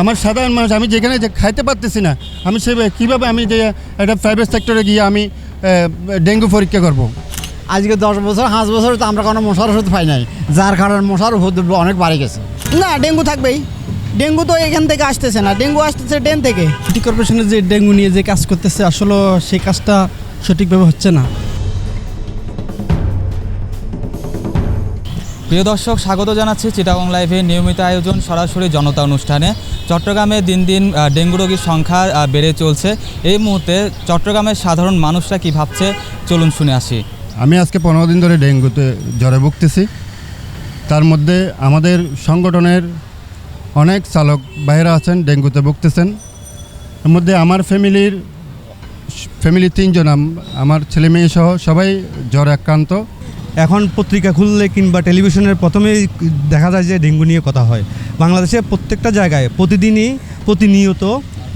আমার সাধারণ মানুষ আমি যেখানে যে খাইতে পারতেছি না আমি সে কীভাবে আমি যে একটা প্রাইভেট সেক্টরে গিয়ে আমি ডেঙ্গু পরীক্ষা করব। আজকে দশ বছর পাঁচ বছর তো আমরা কোনো মশার ওষুধ পাই নাই যার কারণে মশার উপদ্রব অনেক বাড়ে গেছে। না ডেঙ্গু থাকবেই। ডেঙ্গু তো এখান থেকে আসতেছে না ডেঙ্গু আসতেছে ড্রেন থেকে। সিটি কর্পোরেশনের যে ডেঙ্গু নিয়ে যে কাজ করতেছে আসলে সেই কাজটা সঠিকভাবে হচ্ছে না। প্রিয় দর্শক, স্বাগত জানাচ্ছি চিটাগং লাইভে নিয়মিত আয়োজন সরাসরি জনতা অনুষ্ঠানে। চট্টগ্রামে দিন দিন ডেঙ্গু রোগীর সংখ্যা বেড়ে চলছে। এই মুহূর্তে চট্টগ্রামের সাধারণ মানুষরা কি ভাবছে? চলুন শুনে আসি। আমি আজকে পনেরো দিন ধরে ডেঙ্গুতে জ্বরে ভুগতেছি। তার মধ্যে আমাদের সংগঠনের অনেক চালক বাইরে আছেন, ডেঙ্গুতে ভুগতেছেন। এর মধ্যে আমার ফ্যামিলির ফ্যামিলির তিনজন আমার ছেলে মেয়ে সহ সবাই জ্বরে আক্রান্ত। এখন পত্রিকা খুললে কিংবা টেলিভিশনের প্রথমেই দেখা যায় যে ডেঙ্গু নিয়ে কথা হয়। বাংলাদেশে প্রত্যেকটা জায়গায় প্রতিদিনই প্রতিনিয়ত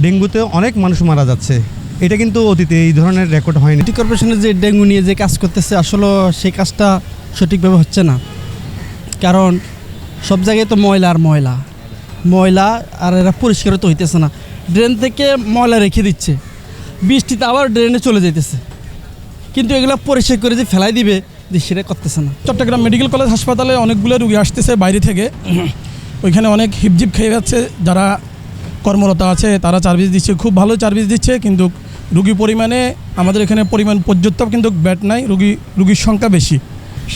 ডেঙ্গুতে অনেক মানুষ মারা যাচ্ছে। এটা কিন্তু অতীতে এই ধরনের রেকর্ড হয়নি। সিটি কর্পোরেশনের যে ডেঙ্গু নিয়ে যে কাজ করতেছে আসলে সেই কাজটা সঠিকভাবে হচ্ছে না। কারণ সব জায়গায় তো ময়লা আর ময়লা। ময়লা আর এরা পরিষ্কার তো হইতেছে না। ড্রেন থেকে ময়লা রেখে দিচ্ছে। বৃষ্টিতে আবার ড্রেনে চলে যাইতেছে। কিন্তু এগুলো পরিষ্কার করে যে ফেলাই দিবে সেটা করতেছে না। চট্টগ্রাম মেডিকেল কলেজ হাসপাতালে অনেকগুলো রুগী আসতেছে বাইরে থেকে। ওইখানে অনেক হিপজিপ খেয়ে যাচ্ছে যারা কর্মরত আছে তারা সার্ভিস দিচ্ছে। খুব ভালো সার্ভিস দিচ্ছে কিন্তু রুগী পরিমাণে আমাদের এখানে পরিমাণ পর্যাপ্ত কিন্তু ব্যাট নাই রুগী রুগীর সংখ্যা বেশি।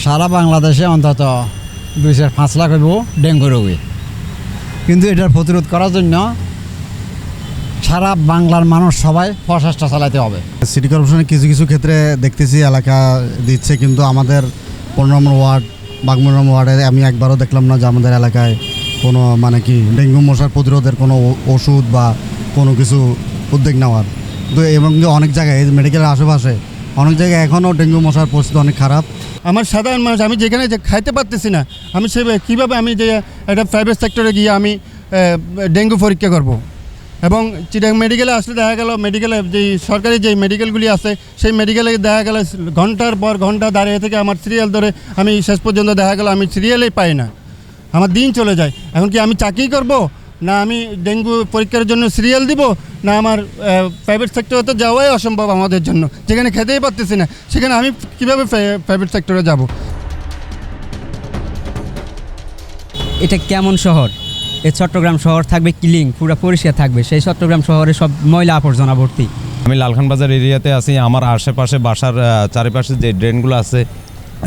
সারা বাংলাদেশে অন্তত দুই চার পাঁচ লাখ হইব ডেঙ্গু রোগী। কিন্তু এটার প্রতিরোধ করার জন্য সারা বাংলার মানুষ সবাই প্রচেষ্টা চালাতে হবে। সিটি কর্পোরেশনের কিছু কিছু ক্ষেত্রে দেখতেছি এলাকা দিচ্ছে কিন্তু আমাদের পনেরো নম্বর ওয়ার্ড বাগমুর নম্বর ওয়ার্ডে আমি একবারও দেখলাম না যে আমাদের এলাকায় কোনো মানে কি ডেঙ্গু মশার প্রতিরোধের কোনো ওষুধ বা কোনো কিছু উদ্যোগ নেওয়ার। তো এবং যে অনেক জায়গায় এই মেডিকেলের আশেপাশে অনেক জায়গায় এখনও ডেঙ্গু মশার পরিস্থিতি অনেক খারাপ। আমার সাধারণ মানুষ আমি যেখানে যে খাইতে পারতেছি না আমি সে কীভাবে আমি যে একটা প্রাইভেট সেক্টরে গিয়ে আমি ডেঙ্গু পরীক্ষা করব। এবং চিটাং মেডিকেলে আসলে দেখা গেল মেডিকেলে যে সরকারি যে মেডিকেলগুলি আছে, সেই মেডিকেলে দেখা গেল ঘণ্টার পর ঘণ্টা দাঁড়িয়ে থেকে আমার সিরিয়াল ধরে আমি শেষ পর্যন্ত দেখা গেল আমি সিরিয়ালেই পাই না। আমার দিন চলে যায়। এখন কি আমি চাকরি করব? না আমি ডেঙ্গু পরীক্ষার জন্য সিরিয়াল দিব? না আমার প্রাইভেট সেক্টরে তো যাওয়াই অসম্ভব আমাদের জন্য। যেখানে খেতেই পারতেছি না, সেখানে আমি কীভাবে প্রাইভেট সেক্টরে যাব? এটা কেমন শহর? এই চট্টগ্রাম শহর থাকবে কিলিং, পুরো পরিষ্কার থাকবে। সেই চট্টগ্রাম শহরে সব ময়লা আবর্জনা ভর্তি। আমি লালখান বাজার এরিয়াতে আছি, আমার আশেপাশে বাসার চারিপাশে যে ড্রেনগুলো আছে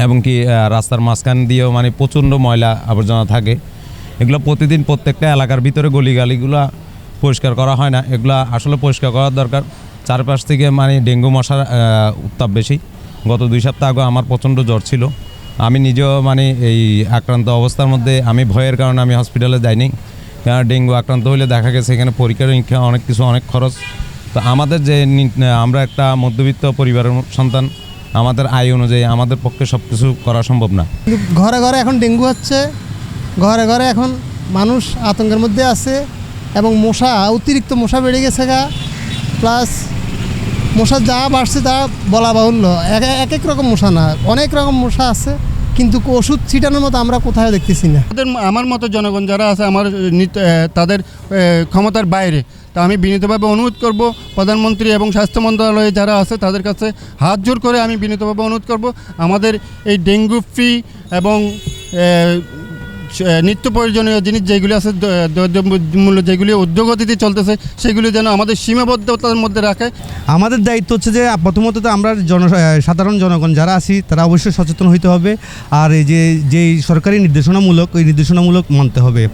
এবং কি রাস্তার মাঝখান দিয়েও মানে প্রচণ্ড ময়লা আবর্জনা থাকে। এগুলো প্রতিদিন প্রত্যেকটা এলাকার ভিতরে গলিগালিগুলো পরিষ্কার করা হয় না। এগুলো আসলে পরিষ্কার করার দরকার। চারপাশ থেকে মানে ডেঙ্গু মশার উত্তাপ বেশি। গত দুই সপ্তাহ আগে আমার প্রচণ্ড জ্বর ছিল। আমি নিজেও মানে এই আক্রান্ত অবস্থার মধ্যে আমি ভয়ের কারণে আমি হসপিটালে যাইনি। কারণ ডেঙ্গু আক্রান্ত হলে দেখা গেছে এখানে পরীক্ষা নিরীক্ষা অনেক কিছু, অনেক খরচ। তো আমাদের যে আমরা একটা মধ্যবিত্ত পরিবারের সন্তান, আমাদের আয় অনুযায়ী আমাদের পক্ষে সব কিছু করা সম্ভব না। ঘরে ঘরে এখন ডেঙ্গু হচ্ছে, ঘরে ঘরে এখন মানুষ আতঙ্কের মধ্যে আছে এবং মশা, অতিরিক্ত মশা বেড়ে গেছে গা। প্লাস মশা যা বাড়ছে তা বলা বাহুল্য। এক এক রকম মশা না, অনেক রকম মশা আছে। কিন্তু ওষুধ ছিটানোর মতো আমরা কোথাও দেখতেছি না। আমার মতো জনগণ যারা আছে, আমার তাদের ক্ষমতার বাইরে। তা আমি বিনীতভাবে অনুরোধ করব প্রধানমন্ত্রী এবং স্বাস্থ্য মন্ত্রণালয়ে যারা আছে, তাদের কাছে হাত জোর করে আমি বিনীতভাবে অনুরোধ করব। আমাদের এই ডেঙ্গু ফি এবং নিত্য প্রয়োজনীয় জিনিস যেগুলি আছে দ্রব্যমূল্য যেগুলি উদ্যোগতিতে চলতেছে, সেগুলি যেন আমাদের সীমাবদ্ধতার মধ্যে রাখে। আমাদের দায়িত্ব হচ্ছে যে, প্রথমত তো আমরা জন সাধারণ জনগণ যারা আছি, তারা অবশ্যই সচেতন হইতে হবে। আর এই যে, যেই সরকারি নির্দেশনামূলক, ওই নির্দেশনামূলক মানতে হবে।